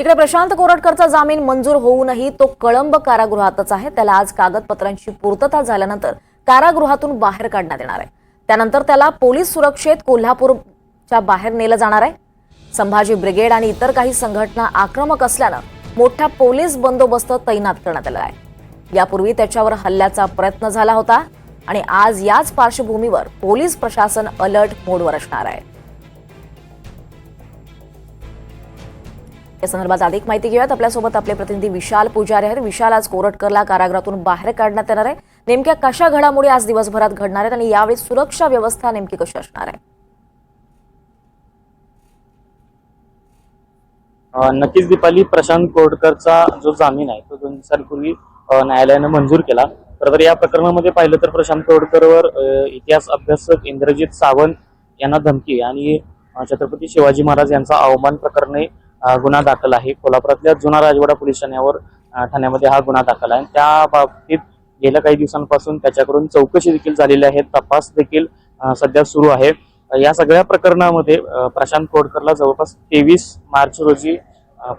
इकडे प्रशांत कोरटकरचा जामीन मंजूर होऊनही तो कळंब कारागृहातच आहे. त्याला आज कागदपत्रांची पूर्तता झाल्यानंतर कारागृहातून बाहेर काढण्यात येणार आहे. त्यानंतर त्याला पोलीस सुरक्षेत कोल्हापूरच्या बाहेर नेलं जाणार आहे. संभाजी ब्रिगेड आणि इतर काही संघटना आक्रमक असल्यानं मोठा पोलीस बंदोबस्त तैनात करण्यात आला आहे. यापूर्वी त्याच्यावर हल्ल्याचा प्रयत्न झाला होता आणि आज याच पार्श्वभूमीवर पोलीस प्रशासन अलर्ट मोडवर असणार आहे. या संदर्भात अधिक माहिती घेऊयात. आपल्यासोबत आपले प्रतिनिधी विशाल पुजारी आहेत. विशाल आज कोरटकरला कारागृहातून बाहेर काढण्यात येणार आहे. नेमक्या कशा घडामोडी आज दिवसभरात घडणार आहेत आणि यावेळी सुरक्षा व्यवस्था नेमकी कशी असणार आहे? नक्कीच दीपाली प्रशांत कोरटकरचा जो जामीन आहे तो दोन दिवसांपूर्वी न्यायालयानं मंजूर केला. तर या प्रकरणामध्ये पाहिलं तर प्रशांत कोरटकरवर इतिहास अभ्यासक इंद्रजित सावंत यांना धमकी आणि छत्रपती शिवाजी महाराज यांचा अवमान प्रकरणी गुन्हा दाखल आहे. कोल्हापुरातल्या जुना राजवाडा पोलीस ठाण्यावर ठाण्यामध्ये हा गुन्हा दाखल आहे. त्या बाबतीत गेल्या काही दिवसांपासून त्याच्याकडून चौकशी देखील झालेली आहे. तपास देखील सध्या सुरू आहे. या सगळ्या प्रकरणामध्ये प्रशांत कोडकरला जवळपास तेवीस मार्च रोजी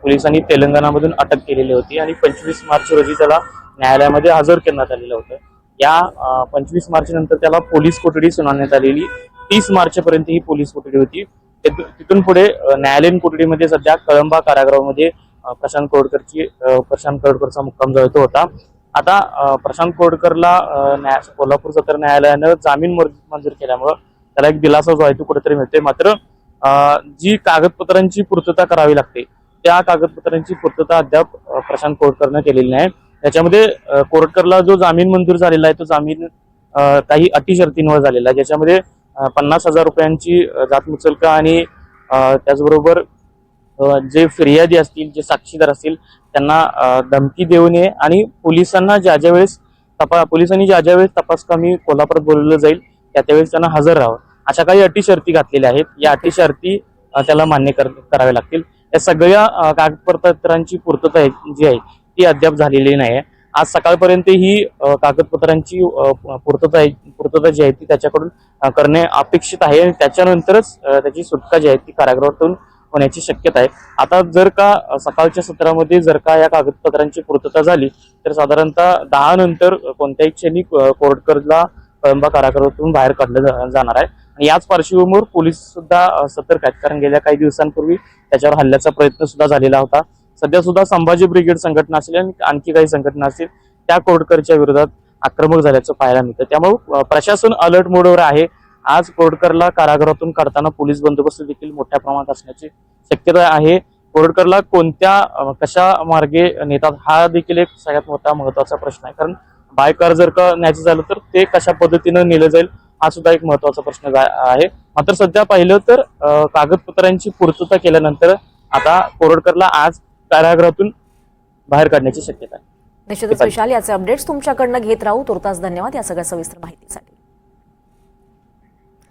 पोलिसांनी तेलंगणामधून अटक केलेली होती आणि पंचवीस मार्च रोजी त्याला न्यायालयामध्ये हजर करण्यात आलेलं होतं. या पंचवीस मार्च नंतर त्याला पोलीस कोठडी सुनावण्यात आलेली. तीस मार्च पर्यंत ही पोलीस कोठडी होती. तिथून पुढे न्यायालयीन कोठडीमध्ये सध्या कळंबा कारागृहामध्ये प्रशांत कोडकरची प्रशांत कोडकरचा मुक्काम जो तो होता. आता प्रशांत कोडकरला कोल्हापूर सत्र न्यायालयानं जामीन मंजूर मंजूर केल्यामुळं त्याला एक दिलासा जो आहे तो कुठेतरी मिळते मात्र जी कागदपत्रांची पूर्तता करावी लागते त्या कागदपत्रांची पूर्तता अद्याप प्रशांत कोडकरनं केलेली नाही. त्याच्यामध्ये अ, कोरटकरला जो जामीन मंजूर झालेला आहे तो जामीन काही अटी शर्तींवर झालेला आहे. ज्याच्यामध्ये पन्नास हजार रुपयांची अ, जात मुचलका आणि त्याचबरोबर जे फिर्यादी असतील जे साक्षीदार असतील त्यांना धमकी देऊ नये आणि पोलिसांना ज्या ज्या वेळेस तपा पोलिसांनी ज्या ज्या वेळेस तपास कमी कोल्हापुरात बोलवलं जाईल त्या त्यावेळेस त्यांना हजर राहावं. अशा काही अटी शर्ती घातलेल्या आहेत. या अटी शर्ती त्याला मान्य कर कराव्या लागतील. या सगळ्या कागदपत्रांची पूर्तता आहे- जी आहे ती अद्याप झालेली नाही आहे. आज सकाळपर्यंत ही कागदपत्रांची पूर्तता आहे पूर्तता जी आहे ती त्याच्याकडून करणे अपेक्षित आहे आणि त्याच्यानंतरच त्याची सुटका जी आहे ती कारागृहातून होण्याची शक्यता आहे. आता जर का सकाळच्या सत्रामध्ये जर का या कागदपत्रांची पूर्तता झाली तर साधारणतः दहा नंतर कोणत्याही क्षणी कोर्टकरला कळंबा कारागृहातून बाहेर काढलं जा- जाणार आहे. आणि याच पार्श्वभूमीवर पोलीस सुद्धा सतर्क आहेत. कारण गेल्या काही दिवसांपूर्वी त्याच्यावर हल्ल्याचा प्रयत्न सुद्धा झालेला होता. सध्या सुद्धा संभाजी ब्रिगेड संघटना असेल आणि आणखी काही संघटना असतील त्या कोडकरच्या विरोधात आक्रमक झाल्याचं पाहायला मिळतं. त्यामुळे प्रशासन अलर्ट मोडवर आहे. आज कोडकरला कारागृहातून काढताना पोलीस बंदोबस्त देखील मोठ्या प्रमाणात असण्याची शक्यता आहे. कोडकरला कोणत्या कशा मार्गे नेतात हा देखील एक सगळ्यात मोठा महत्त्वाचा प्रश्न आहे. कारण बायकार जर का न्यायचं झालं तर ते कशा पद्धतीनं नेलं जाईल हा सुद्धा एक महत्त्वाचा प्रश्न आहे. मात्र सध्या पाहिलं तर कागदपत्रांची पूर्तता केल्यानंतर आता कोरडकरला आज कारागृहातून बाहेर काढण्याची शक्यता आहे. निश्चितच विशाल याचे अपडेट्स तुमच्याकडनं घेत राहू. तुर्तास धन्यवाद या सगळ्या सविस्तर माहितीसाठी.